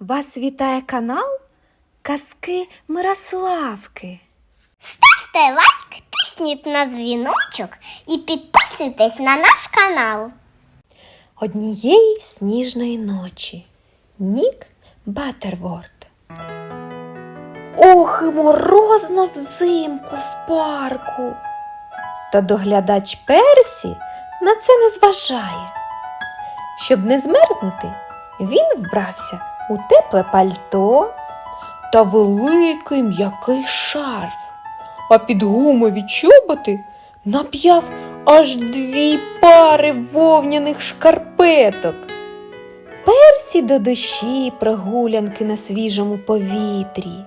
Вас вітає канал Казки Мирославки. Ставте лайк, тисніть на дзвіночок і підписуйтесь на наш канал. Однієї сніжної ночі. Нік Баттерворд. Ох, і морозно взимку в парку. Та доглядач Персі на це не зважає. Щоб не змерзнути, він вбрався у тепле пальто та великий м'який шарф, а під гумові чоботи нап'яв аж дві пари вовняних шкарпеток. Персі до душі прогулянки на свіжому повітрі.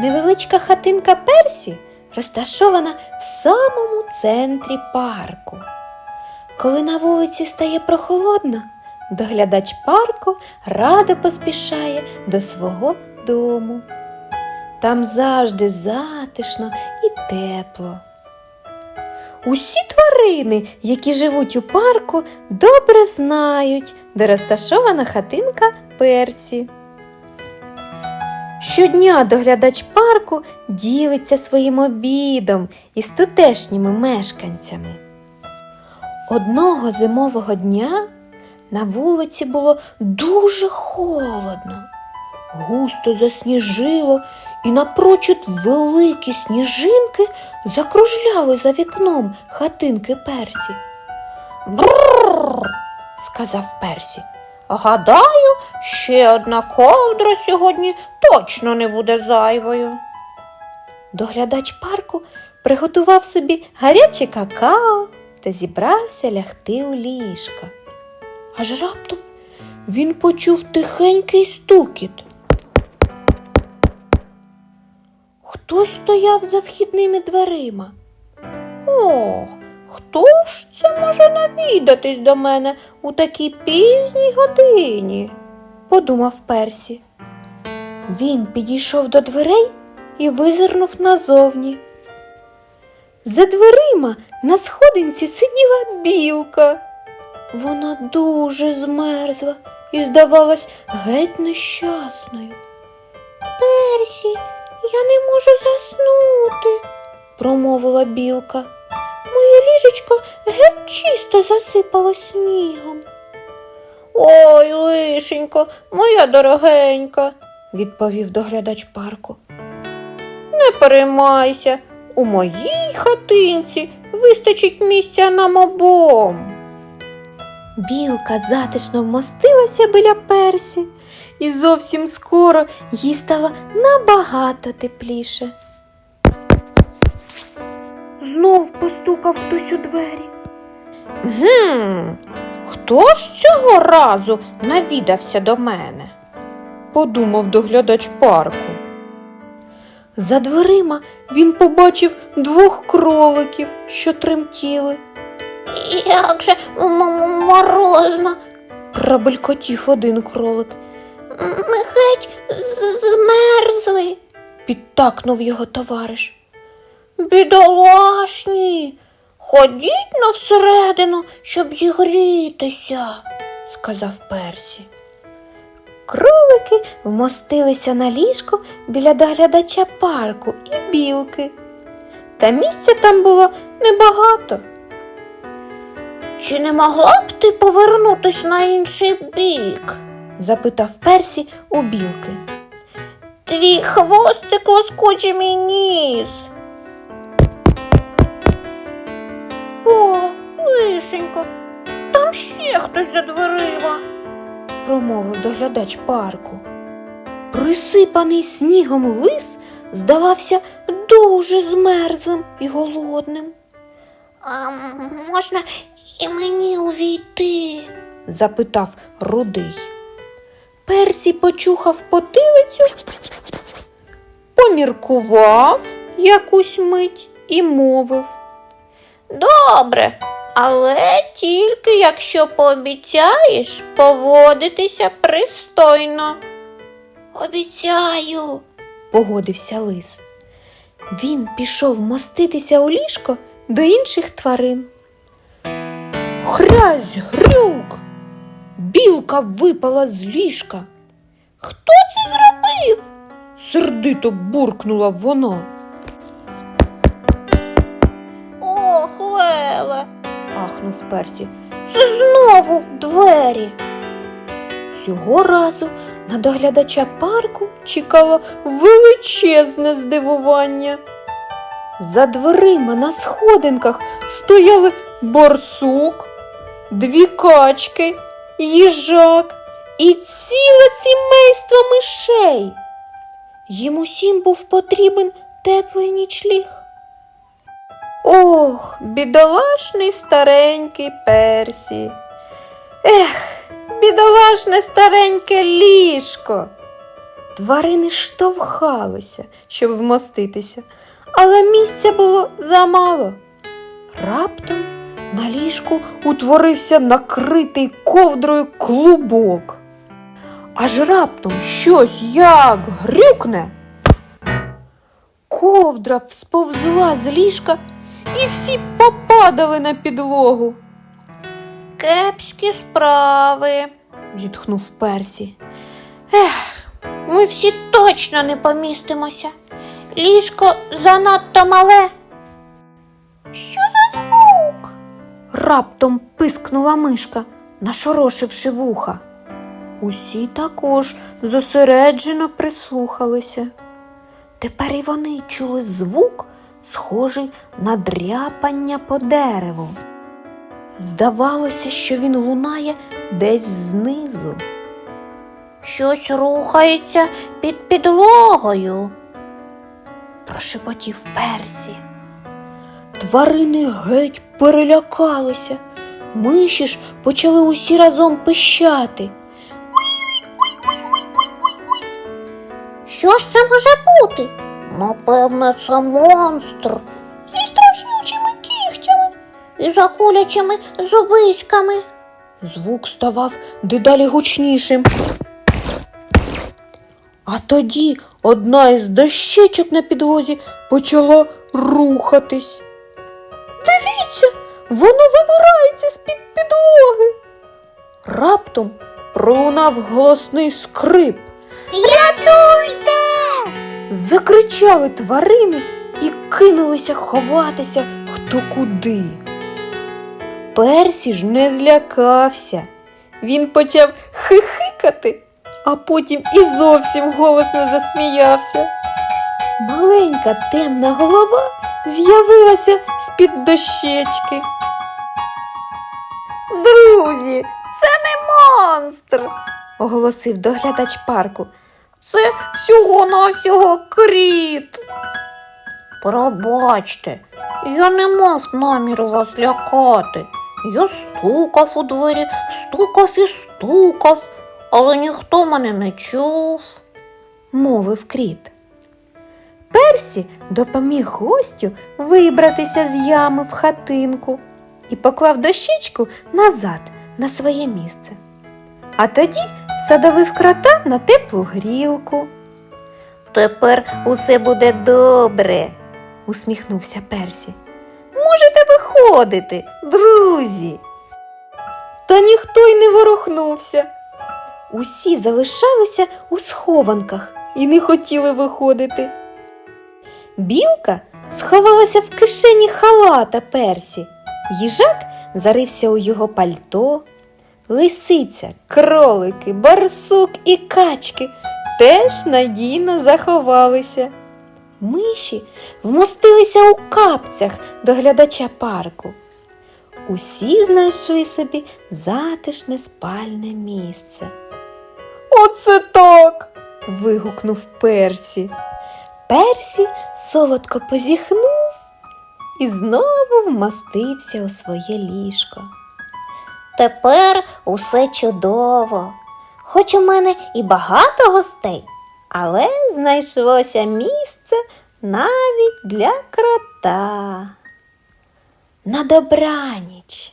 Невеличка хатинка Персі розташована в самому центрі парку. Коли на вулиці стає прохолодно, доглядач парку радо поспішає до свого дому. Там завжди затишно і тепло. Усі тварини, які живуть у парку, добре знають, де розташована хатинка Персі. Щодня доглядач парку ділиться своїм обідом із тутешніми мешканцями. Одного зимового дня на вулиці було дуже холодно. Густо засніжило, і напрочуд великі сніжинки закружляли за вікном хатинки Персі. Бррр, сказав Персі. Гадаю, ще одна ковдра сьогодні точно не буде зайвою. Доглядач парку приготував собі гаряче какао та зібрався лягти у ліжко. Аж раптом він почув тихенький стукіт. Хтось стояв за вхідними дверима. Ох, хто ж це може навідатись до мене у такій пізній годині? подумав Персі. Він підійшов до дверей і визирнув назовні. За дверима на сходинці сиділа білка. Вона дуже змерзла і здавалась геть нещасною. Персі, я не можу заснути, промовила білка. Моє ліжечко геть чисто засипало снігом. Ой, лишенько, моя дорогенька, відповів доглядач парку. Не переймайся, у моїй хатинці вистачить місця нам обом. Білка затишно вмостилася біля персі, і зовсім скоро їй стало набагато тепліше. Знов постукав хтось у двері. Гм, хто ж цього разу навідався до мене? подумав доглядач парку. За дверима він побачив двох кроликів, що тремтіли. Як же морозно, пробелькотів один кролик. Ми геть змерзли, підтакнув його товариш. Бідолашні, ходіть на всередину, щоб зігрітися, сказав Персі. Кролики вмостилися на ліжко біля доглядача парку і білки. Та місця там було небагато. Чи не могла б ти повернутись на інший бік? запитав Персі у білки. Твій хвостик лоскоче мій ніс. О, лишенько, там ще хтось за дверима, промовив доглядач парку. Присипаний снігом лис здавався дуже змерзлим і голодним. А можна і мені увійти? запитав рудий. Персі почухав потилицю, поміркував якусь мить і мовив. Добре, але тільки якщо пообіцяєш поводитися пристойно. Обіцяю, погодився лис. Він пішов моститися у ліжко до інших тварин. Хрязь, грюк. білка випала з ліжка. Хто це зробив? сердито буркнула вона. Ох, Леле, ахнув Персі. Це знову двері. Цього разу на доглядача парку чекало величезне здивування. За дверима на сходинках стояли борсук, дві качки, їжак і ціле сімейство мишей. Їм усім був потрібен теплий нічліг. Ох, бідолашний старенький Персі. Ех, бідолашне стареньке ліжко. Тварини штовхалися, щоб вмоститися, але місця було замало. Раптом на ліжку утворився накритий ковдрою клубок. Аж раптом щось як грюкне. Ковдра всповзла з ліжка, і всі попадали на підлогу. Кепські справи, зітхнув Персі. Ех, ми всі точно не помістимося. Ліжко занадто мале. Що за? Раптом пискнула мишка, нашорошивши вуха. Усі також зосереджено прислухалися. Тепер і вони чули звук, схожий на дряпання по дереву. Здавалося, що він лунає десь знизу. Щось рухається під підлогою, прошепотів Персі. Тварини геть перелякалися. Миші ж почали усі разом пищати. Що ж це може бути? Напевне, це монстр зі страшнючими кігтями і закулячими зубиськами. Звук ставав дедалі гучнішим. А тоді одна із дощечок на підлозі почала рухатись. Воно вибирається з-під підлоги. Раптом пролунав голосний скрип. Рятуйте! Закричали тварини і кинулися ховатися хто куди. Персі ж не злякався. Він почав хихикати, а потім і зовсім голосно засміявся. Маленька темна голова з'явилася з-під дощечки. Друзі, це не монстр, оголосив доглядач парку. Це всього-навсього кріт. Пробачте, я не мав наміру вас лякати. Я стукав у двері, стукав і стукав, але ніхто мене не чув, мовив кріт. Персі допоміг гостю вибратися з ями в хатинку і поклав дощечку назад на своє місце. А тоді садовив крота на теплу грілку. Тепер усе буде добре, усміхнувся Персі. Можете виходити, друзі. Та ніхто й не ворухнувся. Усі залишалися у схованках і не хотіли виходити. Білка сховалася в кишені халата Персі. Їжак зарився у його пальто. Лисиця, кролики, барсук і качки теж надійно заховалися. Миші вмостилися у капцях доглядача парку. Усі знайшли собі затишне спальне місце. Оце так. вигукнув Персі. Персі солодко позіхнув і знову вмостився у своє ліжко. Тепер усе чудово. Хоч у мене і багато гостей, але знайшлося місце навіть для крота. На добраніч.